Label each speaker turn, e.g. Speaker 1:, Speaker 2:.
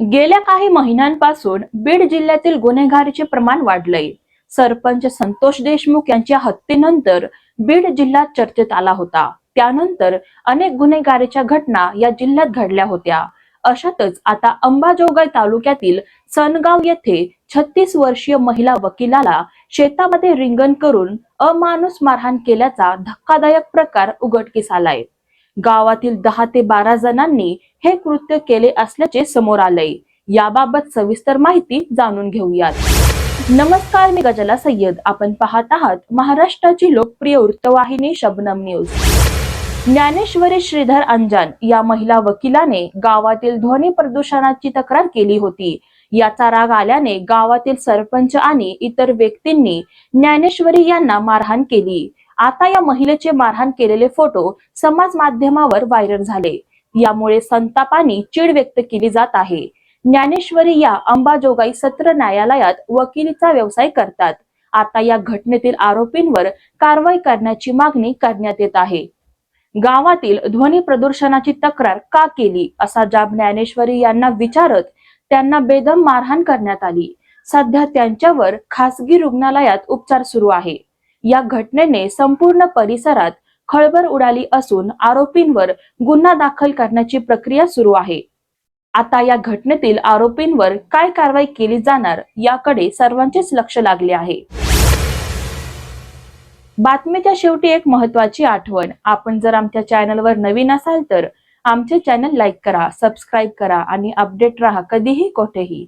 Speaker 1: गेल्या काही महिन्यांपासून बीड जिल्ह्यातील गुन्हेगारीचे प्रमाण वाढलंय. सरपंच संतोष देशमुख यांच्या हत्येनंतर बीड जिल्हा चर्चेत आला होता. त्यानंतर अनेक गुन्हेगारीच्या घटना या जिल्ह्यात घडल्या होत्या. अशातच आता अंबाजोगाई तालुक्यातील सनगाव येथे छत्तीस वर्षीय महिला वकिलाला शेतामध्ये रिंगण करून अमानुष मारहाण केल्याचा धक्कादायक प्रकार उघडकीस आलाय. गावातील दहा ते बारा जणांनी हे कृत्य केले असल्याचे समोर आलंय. याबाबत सविस्तर माहिती जाणून घेऊयात. नमस्कार मी गजला सय्यद. आपण पाहत आहात महाराष्ट्राची लोकप्रिय वृत्तवाहिनी शबनम न्यूज. ज्ञानेश्वरी श्रीधर अंजान या महिला वकिलाने गावातील ध्वनी प्रदूषणाची तक्रार केली होती. याचा राग आल्याने गावातील सरपंच आणि इतर व्यक्तींनी ज्ञानेश्वरी यांना मारहाण केली. आता या महिलेचे मारहाण केलेले फोटो समाज माध्यमावर व्हायरल झाले. यामुळे संतापाने चीड व्यक्त केली जात आहे. ज्ञानेश्वरी या अंबाजोगाई सत्र न्यायालयात वकिलीचा व्यवसाय करतात. आता या घटनेतील आरोपींवर कारवाई करण्याची मागणी करण्यात येत आहे. गावातील ध्वनी प्रदूषणाची तक्रार का केली असा जाब ज्ञानेश्वरी यांना विचारत त्यांना बेदम मारहाण करण्यात आली. सध्या त्यांच्यावर खासगी रुग्णालयात उपचार सुरू आहे. या घटनेने संपूर्ण परिसरात खळबळ उडाली असून आरोपींवर गुन्हा दाखल करण्याची प्रक्रिया सुरू आहे. आता या घटनेतील आरोपींवर काय कारवाई केली जाणार याकडे सर्वांचेच लक्ष लागले आहे. बातमीच्या शेवटी एक महत्वाची आठवण. आपण जर आमच्या चॅनलवर नवीन असाल तर आमचे चॅनल लाईक करा सबस्क्राईब करा आणि अपडेट राहा कधीही कोठेही.